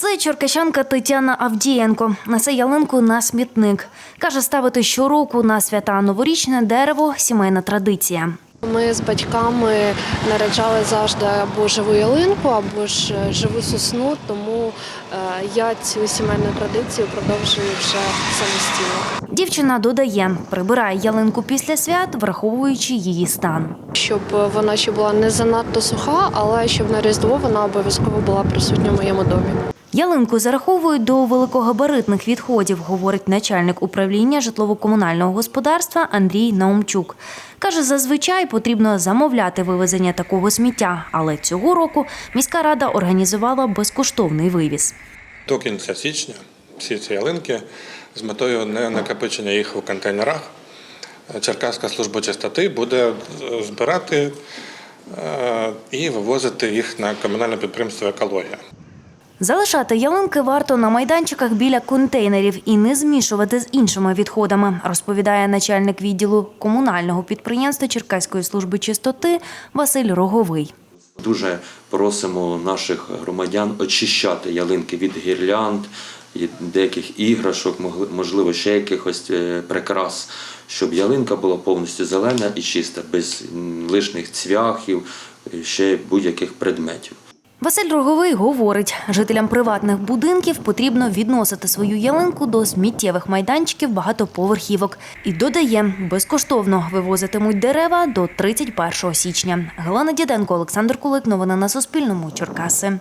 Це черкащанка Тетяна Авдієнко. Несе ялинку на смітник. Каже, ставити щороку на свята новорічне дерево сімейна традиція. Ми з батьками наряджали завжди або живу ялинку, або ж е, живу сосну, тому е, я цю сімейну традицію продовжую вже самостійно. Дівчина додає, прибирає ялинку після свят, враховуючи її стан. Щоб вона ще була не занадто суха, але щоб на Різдво вона обов'язково була присутня в моєму домі. Ялинку зараховують до великогабаритних відходів, говорить начальник управління житлово-комунального господарства Андрій Наумчук. Каже, зазвичай потрібно замовляти вивезення такого сміття, але цього року міська рада організувала безкоштовний вивіз. До кінця січня всі ці ялинки з метою не накопичення їх у контейнерах. Черкаська служба чистоти буде збирати е, і вивозити їх на комунальне підприємство Екологія. Залишати ялинки варто на майданчиках біля контейнерів і не змішувати з іншими відходами, розповідає начальник відділу комунального підприємства Черкаської служби чистоти Василь Роговий. Дуже просимо наших громадян очищати ялинки від гірлянд, деяких іграшок, можливо, ще якихось е, прикрас, щоб ялинка була повністю зелена і чиста, без м, лишніх цвяхів, е, ще будь-яких предметів. Василь Роговий говорить, жителям приватних будинків потрібно відносити свою ялинку до сміттєвих майданчиків багатоповерхівок і додає, безкоштовно вивозитимуть дерева до 31 січня. Галина Діденко, Олександр Кулик. Новини на Суспільному. Черкаси.